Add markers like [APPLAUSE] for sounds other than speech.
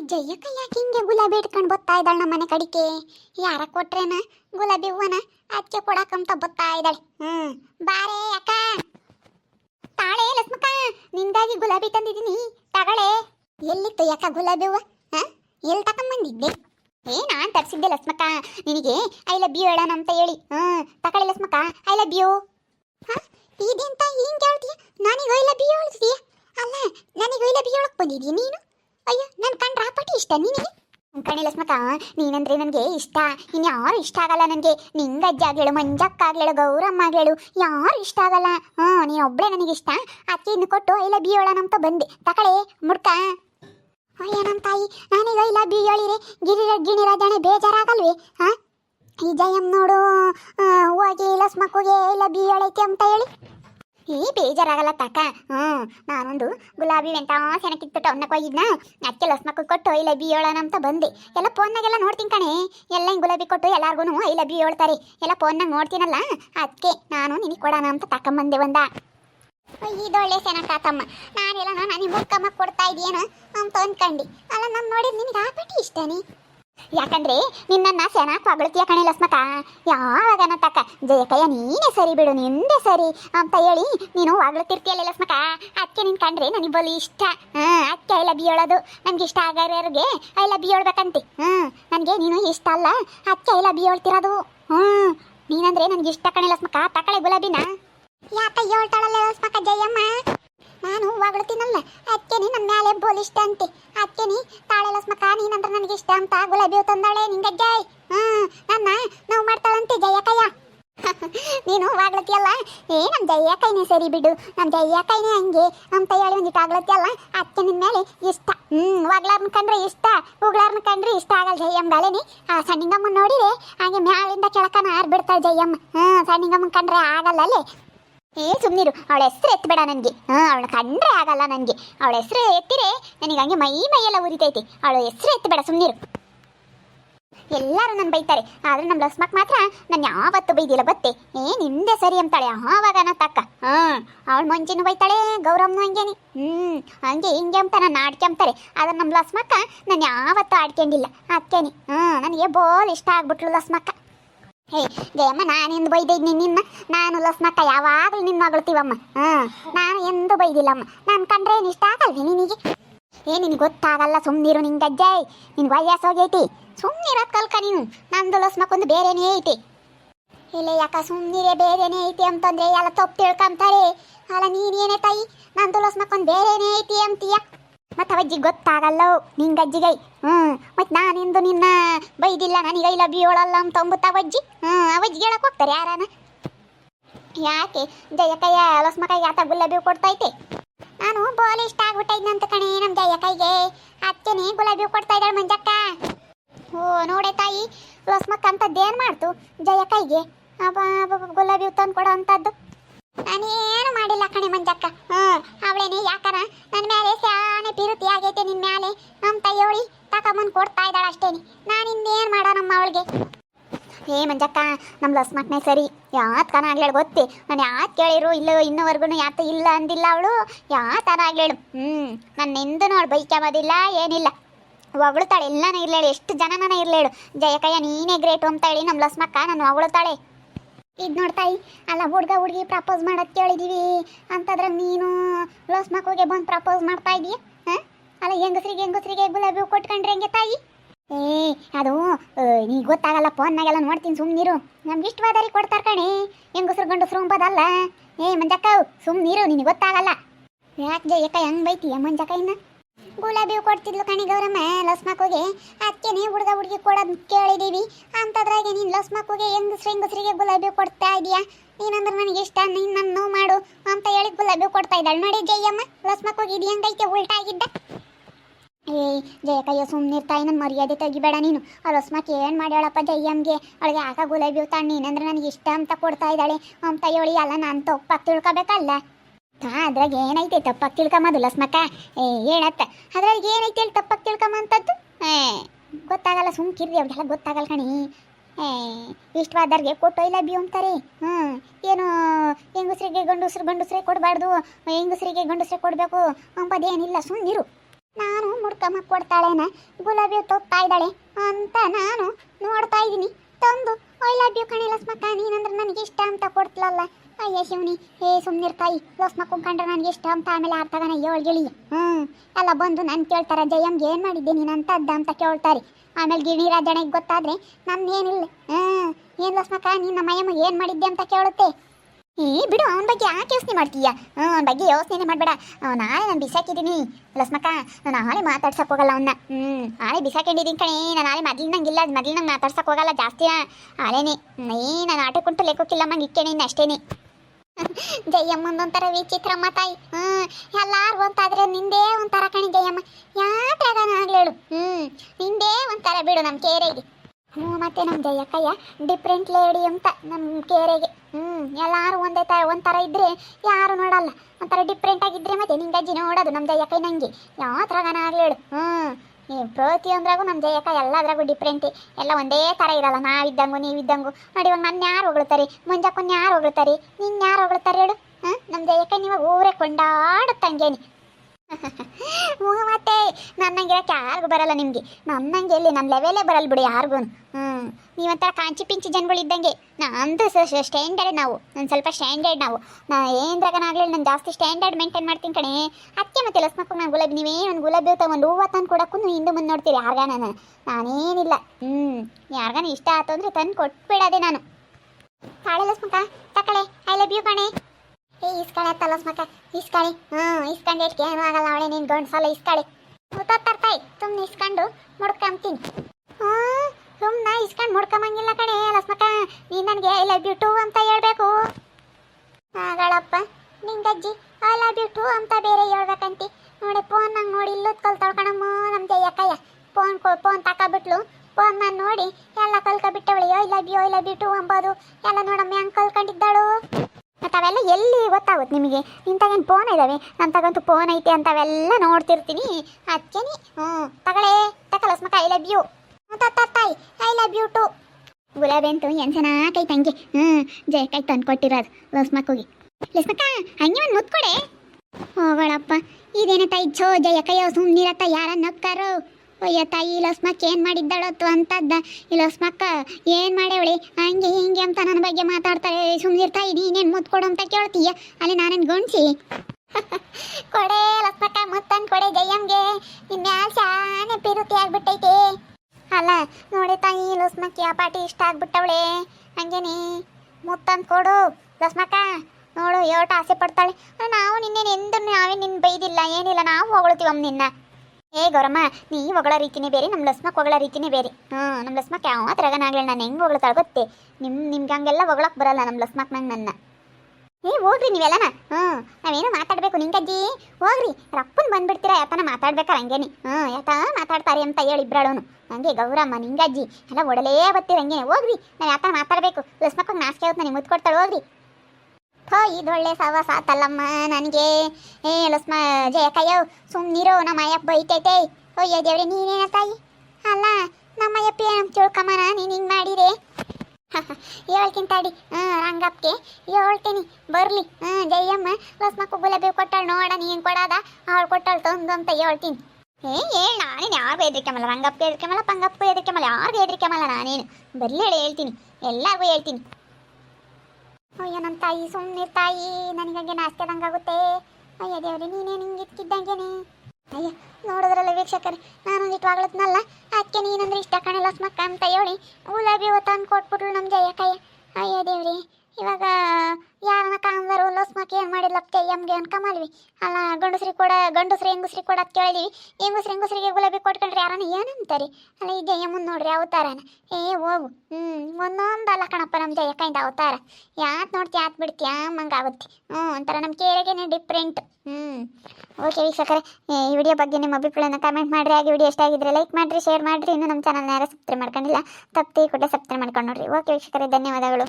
ಜಯಕ್ಕ ಯಾಕೆ ಹಿಂಗೆ ಗುಲಾಬಿ ಇಟ್ಕೊಂಡು ಬತ್ತಾ ಇದ್ದಾಳೆ ನಮ್ಮ ಮನೆ ಕಡಿಕೆ. ಯಾರ ಕೊಟ್ರೇನ? ಗುಲಾಬಿ ಹೂವನ ಅದಕ್ಕೆ ಕೊಡಕಂತ ಬತ್ತಾ ಇದ್ದಾಳೆ. ಹ್ಮ್. ಬಾರೇ ಅಕ್ಕ. ತಾಳೆ ಲಕ್ಷ್ಮಕ್ಕ ನಿಂದಾಗಿ ಗುಲಾಬಿ ತಂದಿದ್ದೀನಿ. ತಗಳೆ. ಎಲ್ಲಿತ್ತು ಯಾಕ ಗುಲಾಬಿ ಹೂವ? ಹಾ? ಎಲ್ಲಿ ತಕೊಂಬಂದಿದ್ದೆ ಏ, ನಾನ್ ತರಿಸಿದ್ದೆ ಲಕ್ಷ್ಮಕ್ಕ. ನಿನಗೆ ಐ ಲವ್ ಯು ಹೇಳೋಣ ಅಂತ ಹೇಳಿ. ಹ್ಮ್. ತಕಳೆ ಲಕ್ಷ್ಮಕ್ಕ. I love you. ಹಾ? ಇದೆಂತ ಹಿಂಗೆ ಹೇಳ್ತೀಯ? ನನಗೆ ಐ ಲವ್ ಯು ಹೇಳ್ತೀಯ? ಅಲ್ಲ, ನನಗೆ ಐ ಲವ್ ಯು ಹೇಳಕ್ ನೀನು? ಅಯ್ಯೋ, ನನ್ ಕಣ್ ರಾಪಾಟಿ ಇಷ್ಟ ನಿನಗೆ ಕಣಿ ಲಸ್ಮಕ ನೀನಂದ್ರೆ ನನಗೆ ಇಷ್ಟ. ಇನ್ಯಾರು ಇಷ್ಟ ಆಗಲ್ಲ ನನಗೆ. ಆಗ್ಲೇಳು ಗೌರಮ್ಮ ಆಗ್ಲೇಳು ಯಾರು ಇಷ್ಟ ಆಗಲ್ಲ. ಹ್ಞೂ ನೀನು ಒಬ್ಬಳೇ ನನಗೆ ಇಷ್ಟ. ಅಕ್ಕಿ ಇನ್ನು ಕೊಟ್ಟು ಇಲ್ಲ ಹೇಳೋಣ ಅಂತ ಬಂದೆ. ತಕಳೆ, ಮುಡ್ಕ. ಅಯ್ಯ ನಮ್ಮ ತಾಯಿ, ನಾನೀಗ ಐ ಲವ್ ಯು ಹೇಳಿರಿ ಗಿರಿ ಗಿಣಿರಾಜಾಣೆ ಬೇಜಾರಾಗಲ್ವೇ? ಹಾ? ಈ ಜಯಮ್ ನೋಡು ಹೋಗಿ ಲಸ್ಮಕ್ಕುಗೆ ಐ ಲವ್ ಯು ಹೇಳೈತೆ ಅಂತ ಹೇಳಿ. ಏ, ಬೇಜಾರಾಗಲ್ಲ ತಕ ಹ್ಞೂ, ನಾನೊಂದು ಗುಲಾಬಿ ವೆಂಟ ಸೆನಕಿತ್ತು ಅವನ್ನ ಕೊಯ್ದಿದ್ನ ಅದಕ್ಕೆ ಲಸ್ಮಕ್ಕ ಕೊಟ್ಟು ಐ ಯು ಹೇಳೋಣ ಅಂತ ಬಂದೆ. ಎಲ್ಲ ಫೋನ್ನಾಗೆಲ್ಲ ನೋಡ್ತೀನಿ ಕಣೆ. ಎಲ್ಲ ಹಿಂಗೆ ಗುಲಾಬಿ ಕೊಟ್ಟು ಎಲ್ಲಾರ್ಗು ಐ ಯು ಹೇಳ್ತಾರೆ. ಎಲ್ಲ ಫೋನ್ನಾಗ ನೋಡ್ತೀನಲ್ಲ? ಅದಕ್ಕೆ ನಾನು ನಿನಗೆ ಕೊಡೋಣ ಅಂತ ತಕೊಂಬಂದೆ ಒಂದ. ಇದೊಳ್ಳೆ ಸೆನಕಾತಮ್ಮ ನಾನೆಲ್ಲ ನಾನು ಮುಕ್ಕಮ್ಮ ಕೊಡ್ತಾ ಇದೆಯೇನ ಅಂತ ಅನ್ಕಂಡು. ಅಲ್ಲ, ನಾನು ನೋಡಿದ್ ನಿನಗೆ ಆಪಟಿ ಇಷ್ಟನೇ? ಯಾಕಂದ್ರೆ ನಿನ್ನನ್ನ ಚೆನ್ನಾಗಿ ಪಗಳ್ತೀಯ ಕಣೆ ಲಸ್ಮಕ ಯಾವಾಗನ ತಕ್ಕ? ಜಯಕಯ್ಯ ನೀನೇ ಸರಿ ಬಿಡು, ನಿಂದೆ ಸರಿ ಅಂತ ಹೇಳಿ ನೀನು ಹೊಗಳ್ತಿರ್ತೀಯಲ್ಲ ಲಸ್ಮಕ ಅದಕ್ಕೆ ನಿನ್ ಕಂಡ್ರೆ ನನಗೆ ಬಲಿ ಇಷ್ಟ. ಹಾ ಅದಕ್ಕೆ ಐ ಲವ್ ಹೇಳೋದು. ನನ್ಗೆ ಇಷ್ಟ ಆಗೋರಿಗೆ ಐ ಲವ್ ಹೇಳ್ಬೇಕಂತೆ. ಹ್ಮ್ ನನಗೆ ನೀನು ಇಷ್ಟ ಅಲ್ಲ. ಅದಕ್ಕೆ ಐ ಲವ್ ಹೇಳ್ತಿರೋದು. ಹ್ಮ್ ನೀನಂದ್ರೆ ನನಗೆ ಇಷ್ಟ ಕಣೆ ಲಸ್ಮಕ ತಕಳೆ ಗುಲಾಬಿನ. ಯಾಕ ಹೇಳ್ತಾಳಲ್ಲ ಲಸ್ಮಕ ಜಯಮ್ಮ? ನಾನು ಹೊಗಳ್ತೀನಲ್ಲ ಅದಕ್ಕೆ ನನ್ನ ಮೇಲೆ ಬೋಲ್ ಇಷ್ಟ ಅಂತೆ. ಅದಕ್ಕೆ ನೀ ತಾಳೆ ಲಸ್ಮಕ ನೀನಂದ್ರೆ ನನಗೆ ಇಷ್ಟ ಅಂತ ಗುಲಾಬಿ ತಂದಾಳೆ ನಿಂಗೆ ಜಾಯ್ ಹ್ಮ್, ನನ್ನ ನಾವು ಮಾಡ್ತಾಳಂತೆ ಜಯಕಯ್ಯ. [LAUGHS] ನೀನು ಹೂವಾಗ್ಲತ್ತಿಯಲ್ಲ ಏ ನಮ್ಮ ಜಯ್ಯಕೈನೇ ಸರಿ ಬಿಡು. ನಮ್ಮ ಜಯ್ಯಕೈನೇ ಹಂಗೆ ಅಂತ ಹೇಳಿ ಒಂದಿಟ್ಟು ಆಗ್ಲತ್ತಿಯಲ್ಲ ಅದಕ್ಕೆ ನಿನ್ನ ಮೇಲೆ ಇಷ್ಟ. ಹ್ಮ್ ವಾಗ್ಲಾರ್ನ ಕಂಡ್ರೆ ಇಷ್ಟ. ಹೂಗ್ಲಾರ್ನ ಕಂಡ್ರೆ ಇಷ್ಟ ಆಗಲ್ಲ ಜಯ್ಯಮ್ಮ ಗಾಲೇನಿ ಆ ಸಣ್ಣಿಂಗಮ್ಮನ ನೋಡಿರೆ ಹಾಗೆ ಮ್ಯಾಲಿಂದ ಕೆಳಕನ ಆರ್ಬಿಡ್ತಾಳೆ ಜಯ್ಯಮ್ಮ ಹ್ಮ್, ಸಣ್ಣಿಂಗಮ್ಮನ ಕಂಡ್ರೆ ಆಗಲ್ಲ ಅಲ್ಲೇ. ಏ ಸುಮ್ಮನಿರು ಅವಳ ಹೆಸರು ಎತ್ತಬೇಡ ನನಗೆ. ಹಾಂ, ಅವಳ ಕಂಡ್ರೆ ಆಗಲ್ಲ ನನಗೆ. ಅವಳ ಹೆಸರು ಎತ್ತಿರೆ ನನಗೆ ಹಂಗೆ ಮೈ ಮೈಯೆಲ್ಲ ಉರಿತೈತಿ. ಅವಳ ಹೆಸರು ಎತ್ತಬೇಡ ಸುಮ್ಮನಿರು ಎಲ್ಲರೂ ನನ್ನ ಬೈತಾರೆ. ಆದ್ರೆ ನಮ್ಮ ಲಸ್ಮಕ್ ಮಾತ್ರ ನಾನು ಯಾವತ್ತು ಬೈದಿಲ್ಲ ಬತ್ತೆ ಏ, ನಿಂದೆ ಸರಿ ಅಂತಾಳೆ. ಆವಾಗ ನಾ ತಕ್ಕ. ಹಾಂ, ಅವಳ ಮಂಜಿನೂ ಬೈತಾಳೆ, ಗೌರವನು ಹಂಗೇನಿ. ಹ್ಞೂ ಹಂಗೆ ಹಿಂಗೆ ಅಂತ ನಾನು ಆಡ್ಕೊಂತಾರೆ ಆದ್ರೆ ನಮ್ಮ ಲಸ್ಮಕ್ಕ ನಾನು ಯಾವತ್ತೂ ಆಡ್ಕೊಂಡಿಲ್ಲ. ಅದಕ್ಕೇನಿ ಹಾಂ, ನನಗೆ ಬೋಲ್ ಇಷ್ಟ ಆಗ್ಬಿಟ್ಲು ಲಸ್ಮಕ್ಕ ಹೇ ಜಯಮ್ಮ ನಾನೆಂದು ಬೈದಿದ್ನಿ ನಿನ್ನ. ನಾನು ಲಸ್ನಕ್ಕ ಯಾವಾಗಲೂ ನಿನ್ನ ಮಗಳ್ತೀವಮ್ಮ ಹಾಂ, ನಾನು ಎಂದು ಬೈದಿಲ್ಲಮ್ಮ ನಾನು ಕಂಡ್ರೆ ಏನು ಇಷ್ಟ ಆಗಲ್ವಿ ನಿನಗೆ? ಏ, ನಿನಗೆ ಗೊತ್ತಾಗಲ್ಲ ಸುಮ್ಮನಿರು ನಿನ್ ಅಜ್ಜಯ್ ನಿನ್ ವಯಸ್ಸು ಹೋಗೈತಿ. ಸುಮ್ಮನಿರೋದು ಕಲ್ಕ ನೀನು. ನಂದು ಲಸ್ಮಕ್ಕೊಂದು ಬೇರೆನೇ ಐತಿ. ಇಲ್ಲ ಯಾಕ ಸುಮ್ಮನಿರೇ ಬೇರೆನೇ ಐತಿ ಅಂತಂದ್ರೆ ಎಲ್ಲ ತಪ್ಪು ತಿಳ್ಕೊಂತಾರೆ? ಅಲ್ಲ, ನೀನೇನೇ ತಾಯಿ? ನಂದು ಲಸ್ಮಕ್ಕೊಂದು ಬೇರೆನೇ ಐತಿ ಅಂತೀಯ? ಮತ್ತೆ ಅವಜ್ಜಿ ಗೊತ್ತಾಗಲ್ಲ ನಿಂಗೆ ಅಜ್ಜಿಗೈ? ಹ್ಮ್. ಮತ್ತೆ ನಾನಿಂದು ನಿನ್ನ ಬೈದಿಲ್ಲ, ನನಗೆ ಇಲ್ಲ ಹೇಳಲ್ಲ ಅಂತ ಅಂಬುತ್ತ ಅವಜ್ಜಿ? ಹ್ಞೂ ಅವಜ್ಜಿ ಹೇಳಕ್ ಹೋಗ್ತಾರೆ ಯಾರನ? ಯಾಕೆ? ಜಯಕಯ್ಯ ಲಸ್ಮಕೈಗೆ ಆತ ಗುಲಾಬಿ ಕೊಡ್ತೈತೆ. ನಾನು ಬೋಲ್ ಇಷ್ಟ ಆಗ್ಬಿಟ್ಟೈದ್ನಂತ ಕಣೆ ನಮ್ಮ ಜಯಕೈಗೆ. ಅತ್ತೆನೇ ಗುಲಾಬಿ ಕೊಡ್ತಾ ಇದ್ದಾಳೆ ಮಂಜಕ್ಕ? ಓ ನೋಡೆ ತಾಯಿ ಲಸ್ಮಕ್ಕ ಅಂತದ್ದೇನು ಮಾಡ್ತು ಜಯಕೈಗೆ? ಗುಲಾಬಿ ತಂದು ಕೊಡೋ ಅಂಥದ್ದು ನಾನೇನು ಮಾಡಿಲ್ಲ ಕಣೆ ಮಂಜಕ್ಕ. ಹ್ಞೂ ಅವಳೇನೆ ಯಾಕನ? ನನ್ನ ಮೇಲೆ ಸ್ಯಾನೆ ಪಿರುತಿ ಆಗೈತೆ ನಿನ್ನ ಮೇಲೆ ನಮ್ಮ ತಯ್ಯೋಳಿ ತಕೊಂಬಂದು ಕೊಡ್ತಾ ಇದ್ದಾಳೆ ಅಷ್ಟೇನಿ ನಾನು ಇನ್ನೇನು ಮಾಡೋಣಮ್ಮ ಅವಳಿಗೆ? ಏ ಮಂಜಕ್ಕ ನಮ್ಮ ಲಸ್ಮಕ್ನೇ ಸರಿ. ಯಾತ್ ಕನ ಆಗ್ಲೇಳು ಗೊತ್ತಿ? ನಾನು ಯಾತ್ ಕೇಳಿರು ಇಲ್ಲ ಇನ್ನವರೆಗೂ ಯಾತ ಇಲ್ಲ ಅಂದಿಲ್ಲ ಅವಳು? ಯಾತನ ಆಗ್ಲೇಳು? ಹ್ಞೂ ನನ್ನ ಎಂದು ನೋಡಿ ಬೈಕ್ಯಾಬೋದಿಲ್ಲ ಏನಿಲ್ಲ. ಹೊಗಳ್ತಾಳೆ ಎಲ್ಲನೂ ಇರ್ಲೇಳು, ಎಷ್ಟು ಜನನ ಇರ್ಲೇಳು. ಜಯಕಯ್ಯ, ನೀನೇ ಗ್ರೇಟ್ ಅಂತ ಹೇಳಿ ನಮ್ಮ ಲಸ್ಮಕ್ಕ ನಾನು ಹೊಗಳ್ತಾಳೆ ಇದು ನೋಡ್ತಾಯಿ ಅಲ್ಲ ಹುಡ್ಗ ಹುಡುಗಿ ಪ್ರಪೋಸ್ ಮಾಡೋದು ಕೇಳಿದೀವಿ. ಅಂತಂದ್ರೆ ನೀನು ಲೋಸ್ ಮಕ್ಕಳಿಗೆ ಬಂದು ಪ್ರಪೋಸ್ ಮಾಡ್ತಾ ಇದೀಯ? ಹಾಂ? ಅಲ್ಲ ಹೆಂಗಸ್ರಿಗೆ ಹೆಂಗಸ್ರಿಗೆ ಗುಲಾಬಿ ಹೂ ಕೊಟ್ಕೊಂಡ್ರೆ ಹೆಂಗೆ ತಾಯಿ? ಏ, ಅದು ನೀ ಗೊತ್ತಾಗಲ್ಲ ಫೋನ್ನಾಗೆಲ್ಲ ನೋಡ್ತೀನಿ ಸುಮ್ಮನಿರು ನಮ್ಗೆ ಇಷ್ಟವಾದಾರಿ ಕೊಡ್ತಾರ ಕಣೆ. ಹೆಂಗಸ್ರು ಗಂಡಸ್ರು ಅಂಬೋದಲ್ಲ. ಏ, ಮಂಜಕ್ಕ ಸುಮ್ಮನಿರು ನಿನಗೆ ಗೊತ್ತಾಗಲ್ಲ. ಯಾಕೆ ಜಯಕ್ಕ ಹೆಂಗ್ ಬೈತೀಯ ಮಂಜಕ್ಕ ಇನ್ನ? ಗುಲಾಬಿ ಹೂ ಕೊಡ್ತಿದ್ಲು ಕಣಿ ಗೌರಮ್ಮ ಲಸ್ಮಕ್ಕೋಗೆ ಅದಕ್ಕೆ ಹುಡುಗ ಹುಡುಗಿ ಕೊಡೋದು ಕೇಳಿದೀವಿ. ಅಂತದ್ರಾಗೆ ನೀನು ಲಸ್ಮಕ್ಕೋಗೆ ಹೆಂಗ್ ಹೆಂಗಸ್ರಿಗೆ ಗುಲಾಬಿ ಹೂ ಕೊಡ್ತಾ ಇದೀಯಾ? ನೀನಂದ್ರೆ ನನಗೆ ಇಷ್ಟ, ನೀನು ನನ್ನ ನೋವು ಮಾಡು ಅಂತ ಹೇಳಿ ಗುಲಾಬಿ ಹೂ ಕೊಡ್ತಾ ಇದ್ದಾಳೆ. ನೋಡಿ ಜಯಮ್ಮ ಲಸ್ಮಕ್ಕೋಗಿ ಇದು ಹೆಂಗೈತೆ ಉಲ್ಟಾ ಆಗಿದ್ದ? ಏ ಜಯಕಯ್ಯ ಸುಮ್ಮನಿರ್ತಾಯಿ ನನ್ನ ಮರ್ಯಾದೆ ತೆಗಿಬೇಡ ನೀನು. ಆ ಲಸ್ಮಕ್ಕೆ ಏನು ಮಾಡ್ಯಾಳಪ್ಪ ಜಯ್ಯಮ್ಗೆ ಅವಳಿಗೆ ಆಗ ಗುಲಾಬಿ ಹೂ ತಾಣ, ನೀನಂದ್ರೆ ನನಗೆ ಇಷ್ಟ ಅಂತ ಕೊಡ್ತಾ ಇದ್ದಾಳೆ. ಅಂತ ಹೇಳಿ ಅಲ್ಲ, ನಾನು ತಪ್ಪಾಗಿ ತಿಳ್ಕೊಬೇಕಲ್ಲ? ಅದ್ರಾಗ ಏನೈತೆ ತಪ್ಪಾಗಿ ತಿಳ್ಕೊಂಬದು ಲಸ್ಮಕ್ಕ? ಏ, ಹೇಳತ್ತ. ಅದ್ರಾಗ ಏನೈತೆ ಹೇಳಿ ತಪ್ಪಾಗಿ ತಿಳ್ಕೊಂಬಂತದ್ದು ಏ, ಗೊತ್ತಾಗಲ್ಲ, ಸುಮ್ಕಿರ್ರಿ, ಅವ್ರಿಗೆಲ್ಲ ಗೊತ್ತಾಗಲ್ಲ ಕಣಿ. ಏ, ಇಷ್ಟವಾದವ್ರಿಗೆ ಕೊಟ್ಟು ಇಲ್ಲ ಬಿ ಅಂತಾರೆ. ಹ್ಞೂ, ಏನು ಹೆಂಗಸ್ರಿಗೆ ಗಂಡಸ್ರು ಗಂಡಸ್ರಿಗೆ ಕೊಡಬಾರ್ದು, ಹೆಂಗಸ್ರಿಗೆ ಗಂಡಸ್ರಿಗೆ ಕೊಡಬೇಕು ಅಂಬದೇನಿಲ್ಲ ಸುಮ್ಮನಿರು ನಾನು ಮುಡ್ಕಮ್ಮ ಕೊಡ್ತಾಳೇನ? ಗುಲಾಬಿ ತೊಗ್ತಾ ಇದ್ದಾಳೆ ಅಂತ ನಾನು ನೋಡ್ತಾ ಇದ್ದೀನಿ. ತಂದು ಐ ಲವ್ ಕಣೆ ಲಸ್ಮಕ್ಕ, ನೀನಂದ್ರೆ ನನಗೆ ಇಷ್ಟ ಕೊಡ್ತಲಲ್ಲ ಅಯ್ಯ ಶಿವನಿ, ಏ ಸುಮ್ಮನಿರ್ತಾಯಿ ಲೋಸ್ನ ಕುಂಕಂಡ್ರೆ ನನಗೆ ಇಷ್ಟ ಅಂತ ಆಮೇಲೆ ಆರ್ತಗನ ಏಳು ಗಿಳಿ. ಹ್ಞೂ ಎಲ್ಲ ಬಂದು ನಾನು ಕೇಳ್ತಾರೆ ಜಯಮ್ಗೆ ಏನು ಮಾಡಿದ್ದೆ ನೀನು ಅಂತದ್ದ ಅಂತ ಕೇಳ್ತಾರೆ. ಆಮೇಲೆ ಗಿಣಿರಾಜನಿಗೆ ಗೊತ್ತಾದ್ರೆ ನನ್ನ ಏನಿಲ್ಲ. ಹ್ಞೂ ಏನು ಲಸ್ಮಕ್ಕ ನಿನ್ನ ಮಯಮ್ಮ ಏನು ಮಾಡಿದ್ದೆ ಅಂತ ಕೇಳುತ್ತೆ? ಏ, ಬಿಡು, ಅವನ ಬಗ್ಗೆ ಯಾಕೆ ಯೋಚನೆ ಮಾಡ್ತೀಯ? ಅವನ ಬಗ್ಗೆ ಯೋಚನೆ ಮಾಡಬೇಡ. ನಾಳೆ ನಾನು ಬಿಸಾಕಿದ್ದೀನಿ. ಲಸ್ಮಕ್ಕ, ನಾನು ನಾಳೆ ಮಾತಾಡ್ಸಕ್ ಹೋಗಲ್ಲ ಅವನ್ನ ಹ್ಞೂ ನಾಳೆ ಬಿಸಾಕೊಂಡಿದ್ದೀನಿ ಕಣೆ. ನಾನು ನಾಳೆ ಮೊದ್ಲಿನಂಗಿಲ್ಲ ಮೊದಲಿನ ಮಾತಾಡ್ಸಕ್ ಹೋಗಲ್ಲ ಜಾಸ್ತಿ. ಆಳೇನೆ ಏ, ನಾನು ಆಟ ಕುಂಟು ಲೆಕ್ಕಕ್ಕಿಲ್ಲ ಮಂಗೆ ಇಕ್ಕೇನೆ ಇನ್ನು ಅಷ್ಟೇನೆ. [LAUGHS] ಜಯಮ್ಮಂದೊಂಥರ ವಿಚಿತ್ರಮ್ಮ ತಾಯಿ. ಹ್ಞೂ ಎಲ್ಲಾರು ಒಂತಾದ್ರೆ ನಿಂದೇ ಒಂಥರ ಕಣಿ ಜಯಮ್ಮ. ಯಾಕಾಗ ಆಗ್ಲೇಳು ಹ್ಞೂ ನಿಂದೇ ಒಂಥರ, ಬಿಡು ನಮ್ಮ ಕೇರೆಗೆ ಮತ್ತೆ ನಮ್ಮ ಜಯಕ್ಕಯ್ಯ ಡಿಫ್ರೆಂಟ್ ಲೇಡಿ ಅಂತ ನಮ್ಮ ಕೇರೆಗೆ. ಹ್ಞೂ ಎಲ್ಲಾರು ಒಂದೇ ತ, ಒಂಥರ ಇದ್ದರೆ ಯಾರು ನೋಡಲ್ಲ. ಒಂಥರ ಡಿಫ್ರೆಂಟ್ ಆಗಿದ್ರೆ ಮತ್ತೆ ನಿಂಗೆ ಅಜ್ಜಿ ನೋಡೋದು ನಮ್ಮ ಜಯಕ್ಕಯ್ಯ ನಂಗೆ. ಯಾವ ಥರಗನ ಆಗ್ಲೇಳು ಹ್ಞೂ ಪ್ರತಿಯೊಂದ್ರಾಗೂ ನಮ್ಮ ಜಯಕ್ಕ ಎಲ್ಲದ್ರಾಗೂ ಡಿಫ್ರೆಂಟ್ ಎಲ್ಲ ಒಂದೇ ಥರ ಇರಲ್ಲ. ನಾವಿದ್ದಂಗು, ನೀವಿದ್ದಂಗು. ನೋಡಿ ಇವಾಗ ನನ್ನ ಯಾರು ಹೊಗಳ್ತಾರೆ? ಮುಂಜಾಕೊನ್ ಯಾರು ಹೊಗಳ್ತಾರೆ? ನಿನ್ನ ಯಾರು ಹೊಗಳ್ತಾರೆ ಹೇಳು. ಹಾಂ ನಮ್ಮ ಜಯಕ್ಕ ನೀವಾಗ ಊರೇ ಕೊಂಡಾಡುತ್ತಂಗೇನಿ. [LAUGHS] ಹ್ಞೂ ಮತ್ತೆ ನನ್ನಂಗಿರಕ್ಕೆ ಯಾರಿಗೂ ಬರಲ್ಲ ನಿಮಗೆ. ನನ್ನಂಗೆ ಎಲ್ಲಿ ನನ್ನ ಲೆವೆಲೇ ಬರಲ್ಲ ಬಿಡಿ ಯಾರಿಗೂ ಹ್ಞೂ ನೀವಂಥರ ಕಾಂಚಿ ಪಿಂಚಿ ಜನಗಳಿದ್ದಂಗೆ ನಂದು ಸ್ಟ್ಯಾಂಡರ್ಡ್ ನಾವು. ನಾನು ಸ್ವಲ್ಪ ಸ್ಟ್ಯಾಂಡರ್ಡ್ ನಾವು. ನಾ ಏನ್ರಾಗನಾಗಲಿ ನಾನು ಜಾಸ್ತಿ ಸ್ಟ್ಯಾಂಡರ್ಡ್ ಮೇಂಟೈನ್ ಮಾಡ್ತೀನಿ ಕಣೆ. ಅದಕ್ಕೆ ಮತ್ತೆ ಲಸ್ಮಕ್ಕ ನಾನು ಗುಲಾಬಿ, ನೀವೇ ಒಂದು ಗುಲಾಬಿ ತಗೊಂಡು ಹೂವು ತಂದು ಕೊಡಕ್ಕೂ ಹಿಂದೆ ಮುಂದೆ ನೋಡ್ತೀರಿ ಯಾರ್ಗಾನ ನಾನು. ನಾನೇನಿಲ್ಲ. ಹ್ಞೂ ಯಾರ್ಗಾನ ಇಷ್ಟ ಆಯ್ತು ಅಂದರೆ ತಂದು ಕೊಟ್ಬಿಡೋದೆ ನಾನು. ತಾಳೆ ಲಸ್ಮಕ್ಕ ತಕಳೆ ಐ ಲವ್ ಯು ಕಣೆ. ಏ ಇಸ್ಕಳೆ ತಲಸ್ಮಕ್ಕ ಇಸ್ಕಳಿ ಹ್ಞೂ ಇಸ್ಕೊಂಡು ಇಟ್ಕೆ, ಏನು ಆಗಲ್ಲ ಅವಳೆ, ನೀನು ಗಂಡ್ಸಲ್ಲ ಇಸ್ಕಳೆ ತರ್ತಾಯಿ ಸುಮ್ಮನೆ ಇಸ್ಕೊಂಡು ಮುಡ್ಕೊಂತೀನಿ ಹ್ಞೂ ಸುಮ್ಮನೆ ಇಸ್ಕೊಂಡು ಮುಡ್ಕೊಂಬಂಗಿಲ್ಲ ಕಣೆ ಲಸ್ಮಕ್ಕ ನೀನು ನನಗೆ ಐ ಲವ್ ಯು ಟು ಅಂತ ಹೇಳ್ಬೇಕು. ಆಗಳಪ್ಪ ನಿಂಗಜ್ಜಿ ಐ ಲವ್ ಯು ಟು ಅಂತ ಬೇರೆ ಹೇಳ್ಬೇಕಂತಿ. ನೋಡಿ ಫೋನ್ ನಂಗೆ ನೋಡಿ ಇಲ್ಲದ್ ಕಲ್ತಾಳ್ಕಣಮ್ಮ ನಮ್ಮ ಜಯ್ಯಕ್ಕಯ್ಯ ಫೋನ್ ಕೊ ಫೋನ್ ತಕೊಬಿಟ್ಲು. ಫೋನ್ ನಾನು ನೋಡಿ, ಎಲ್ಲ ಕಲ್ಕೊಬಿಟ್ಟವಳು I love you I love you too ಅಂಬೋದು. ಎಲ್ಲ ನೋಡಮ್ಮ, ಹೆಂಗೆ ಕಲ್ಕೊಂಡಿದ್ದಾಳು ಅವೆಲ್ಲ ಎಲ್ಲಿ ಗೊತ್ತಾಗುತ್ತೆ ನಿಮಗೆ? ನಿಂತಾಗೇನು ಫೋನ್ ಇದ್ದಾವೆ ನನ್ನ ತಗಂತೂ ಫೋನ್ ಐತೆ ಅಂತವೆಲ್ಲ ನೋಡ್ತಿರ್ತೀನಿ. ಅದಕ್ಕೇನಿ ಹ್ಞೂ. ತಗೊಳ್ಳೆ ತಕಲಸ್ಮಕ ಐ ಲವ್ ಯು ತಾಯಿ ಐ ಲವ್ ಯು ಟು ಗುಲಾಬಿ ಅಂತೂ ಕೈ ತಂಗಿ ಹಂಗೆ. ಹ್ಞೂ. ಕೈ ತಂದು ಕೊಟ್ಟಿರೋದು ಲಸ್ಮಕ್ಕೋಗಿ ಲಸ್ಮಕ್ಕ ಹಂಗೆ ಒಂದು ಮುತ್ಕೊಡೆ ಹೋಗಳಪ್ಪ ಇದೇನ ತಾಯಿ ಛೋ ಕೈಯೋ ಸುಮ್ಮನಿರತ್ತ ಯಾರ ನಕ್ಕಾರೋ ಅಯ್ಯ ತಾಯಿ ಲಸ್ಮಕ್ಕ ಏನು ಮಾಡಿದ್ದಾಳತ್ತು ಅಂತದ್ದ. ಲಸ್ಮಕ್ಕ ಏನು ಮಾಡೇವಳಿ ಹಂಗೆ, ಹಿಂಗೆ ಅಂತ ನನ್ನ ಬಗ್ಗೆ ಮಾತಾಡ್ತಾರೆ. ಸುಮ್ಮನಿರ್ತಾಯಿ ನೀನೇನು ಮುತ್ತು ಕೊಡು ಅಂತ ಕೇಳ್ತೀಯ? ಅಲ್ಲಿ ನಾನೇನು ಗಣ್ಸಿ [LAUGHS] ಕೊಡೆ ಲಸ್ಮಕ್ಕ, ಮುತ್ತನ್ ಕೊಡೆ ಜಯಮ್ಗೆ ಮ್ಯಾಲ ಶಾನೆ ಪಿರುತಿ ಆಗ್ಬಿಟ್ಟೈತೆ. ಅಲ್ಲ, ನೋಡಿ ತಾಯಿ ಲಸ್ಮಕ್ಕೆ ಆ ಪಾಟಿ ಇಷ್ಟ ಆಗ್ಬಿಟ್ಟವಳೆ. ಹಂಗೇನಿ. ಮುತ್ತನ್ ಕೊಡು, ಲಸ್ಮಕ್ಕ. ನೋಡು, ಯೋಟ ಆಸೆ ಪಡ್ತಾಳೆ. ನಾವು ನಿನ್ನೇನು ಎಂದು ನಾವೇ ನಿನ್ನ ಬೈದಿಲ್ಲ, ಏನಿಲ್ಲ, ನಾವು ಹೊಗಳ್ತೀವಮ್ಮ ನಿನ್ನ. ಏ ಗೌರಮ್ಮ, ನೀ ಹೊಗಳೋ ರೀತಿನೇ ಬೇರೆ ನಮ್ಮ ಲಸ್ಮಕ್ ಒಗಳ ರೀತಿನೇ ಬೇರೆ. ಹ್ಞೂ ನಮ್ಮ ಲಸ್ಮಕ್ ಯಾವ ಥರಗನಾಗ್ಲಿ ನಾನು ಹೆಂಗೆ ಹೊಗಳ್ತಾಳೆ ಗೊತ್ತೆ? ನಿಮ್ಮ ನಿಮ್ಗೆ ಹಂಗೆಲ್ಲ ಹೊಗಳಕ್ಕೆ ಬರಲ್ಲ ನಮ್ಮ ಲಸ್ಮಕ್ ನಂಗೆ ನನ್ನ. ಏ, ಹೋಗ್ರಿ ನೀವೆಲ್ಲನ. ಹ್ಞೂ, ನಾವೇನು ಮಾತಾಡಬೇಕು ನಿಂಗಜ್ಜಿ ಹೋಗ್ರಿ ರಪ್ಪನ್ ಬಂದ್ಬಿಡ್ತೀರಾ, ಯಾತನ ಮಾತಾಡ್ಬೇಕಾರೆ ಹಂಗೇನಿ ಹ್ಞೂ, ಯಾತ ಮಾತಾಡ್ತಾರೆ ಅಂತ ಹೇಳಿ ಇಬ್ರಾಳೋನು. ಹಂಗೆ ಗೌರಮ್ಮ ನಿಂಗಜ್ಜಿ ಎಲ್ಲ ಒಡಲೇ ಬತ್ತೀರ ಹಂಗೆ. ಹೋಗ್ರಿ, ನಾವು ಯಾತ ಮಾತಾಡಬೇಕು ಲಸ್ಮಕ್ಕ ನಾಚಿಕೆ ಆಗುತ್ತೆ ನನಗೆ ಮುತ್ತು ಕೊಡ್ತಾಳೆ ಹೋಗ್ರಿ. ಥೋ ಇದೊಳ್ಳೆ ಸವಾಸ ಆತಲ್ಲಮ್ಮ ನನಗೆ. ಏ, ಲಸ್ಮ, ಜಯ ಕಯ್ಯೋ ಸುಮ್ಮನಿರೋ ನಮ್ಮ ಅಯ್ಯಪ್ಪ ಬೈತೈತೆ. ಅಯ್ಯೋ ದೇವ್ರೆ, ನೀನೇನ ತಾಯಿ? ಅಲ್ಲ, ನಮ್ಮ ಅಯ್ಯಪ್ಪ ಏನು ತಿಳ್ಕಮ್ಮನ ನೀನು ಹಿಂಗೆ ಮಾಡಿರೆ ಹೇಳ್ತೀನಿ ತಾಡಿ. ಹಾಂ, ರಂಗಪ್ಪಗೆ ಹೇಳ್ತೀನಿ. ಬರಲಿ. ಹಾಂ, ಜಯಮ್ಮ ಲಸ್ಮಕ್ಕ ಗುಲಾಬಿ ಕೊಟ್ಟಾಳು ನೋಡ ನೀನು ಕೊಡಾದ? ಅವಳು ಕೊಟ್ಟಾಳು, ತಂದು ಅಂತ ಹೇಳ್ತೀನಿ. ಏ, ಹೇಳಿ, ನಾನೇನು ಯಾರಿಗೂ ಹೆದರಿಕೆಮಲ್ಲ ರಂಗಪ್ಪ ಹೆದರಿಕೆಮಲ್ಲ ಪಂಗಪ್ಪ ಹೆದರಿಕೆಮಲ್ಲ ಯಾರಿಗೂ ಹೆದರಿಕೆಮಲ್ಲ ನಾನೇನು? ಬರಲಿ ಹೇಳಿ, ಹೇಳ್ತೀನಿ. ಎಲ್ಲರಿಗೂ ಹೇಳ್ತೀನಿ. ಅಯ್ಯೋ ನನ್ನ ತಾಯಿ ಸುಮ್ಮನೆ ತಾಯಿ ನನಗಂಗೆ ಆಗುತ್ತೆ. ಅಯ್ಯೋ ದೇವ್ರಿ, ನೀನೇ ನಿಂಗೆ ಇಟ್ಕಿದ್ದಂಗೆನೆ ಅಯ್ಯ, ನೋಡಿದ್ರಲ್ಲ ವೀಕ್ಷಕರೇ ನಾನೊಂದಿಟ್ಟು ಆಗ್ಲತ್ನಲ್ಲ ಅದಕ್ಕೆ ನೀನಂದ್ರೆ ಇಷ್ಟ ಕಾಣಲ್ಲ ಸ್ಮಕ್ಕ ಅಂತ ಹೇಳಿ, ಗುಲಾಬಿ ಹೊತ್ತು ತಂದು ಕೊಟ್ಬಿಟ್ರು ನಮ್ಮ ಜಯಕ್ಕಯ್ಯ. ಅಯ್ಯೋ ದೇವ್ರಿ ಇವಾಗ ಯಾರನ್ನ ಕಾಂದರು ಮಾಕಿ ಏನು ಮಾಡಿಲ್ಲಪ್ಪ ಎಮ್ಗೆ ಅನ್ಕಮಲ್ವಿ ಅಲ್ಲ, ಗಂಡಸ್ರಿ ಕೂಡ, ಗಂಡಸ್ರಿ ಹೆಂಗಸ್ರಿ ಕೂಡ ಅಂತ ಕೇಳಿದ್ವಿ. ಹೆಂಗಸ್ರಿ ಹೆಂಗಸ್ರಿಗೆ ಗುಲಾಬಿ ಕೊಟ್ಕೊಂಡ್ರೆ ಯಾರನ್ನ ಏನಂತಾರೆ? ಅಲ್ಲ, ಈ ಜಯಮ್ಮನ್ ನೋಡ್ರಿ, ಅವತಾರನ. ಏ, ಹೋಗು. ಹ್ಞೂ ಒಂದೊಂದಲ್ಲ ಕಣಪ್ಪ ನಮ್ಮ ಜಯಕ್ಕಯಿಂದ ಅವತಾರ. ಯಾತ್ ನೋಡ್ತಿ, ಯಾತ್ ಬಿಡ್ತಿ ಆಗುತ್ತೆ. ಹ್ಞೂ ಒಂಥರ ನಮ್ಮ ಕೇರೆಗೇನೆ ಡಿಫ್ರೆಂಟ್ ಹ್ಞೂ ಓಕೆ ವೀಕ್ಷಕರೇ, ಈ ವಿಡಿಯೋ ಬಗ್ಗೆ ನಿಮ್ಮ ಅಭಿಪ್ರಾಯನ ಕಮೆಂಟ್ ಮಾಡಿರಿ. ಹಾಗೆ ವಿಡಿಯೋ ಇಷ್ಟ ಆಗಿದ್ರೆ ಲೈಕ್ ಮಾಡಿರಿ ಶೇರ್ ಮಾಡಿರಿ. ಇನ್ನೂ ನಮ್ಮ ಚಾನಲ್ನ ಯಾರು ಸಬ್ಸ್ಕ್ರೈಬ್ ಮಾಡ್ಕೊಂಡಿಲ್ಲ, ತಪ್ಪಿ ಕೂಡ ಸಬ್ಸ್ಕ್ರೈಬ್ ಮಾಡ್ಕೊಂಡು ನೋಡ್ರಿ. ಓಕೆ ವೀಕ್ಷಕರೇ, ಧನ್ಯವಾದಗಳು.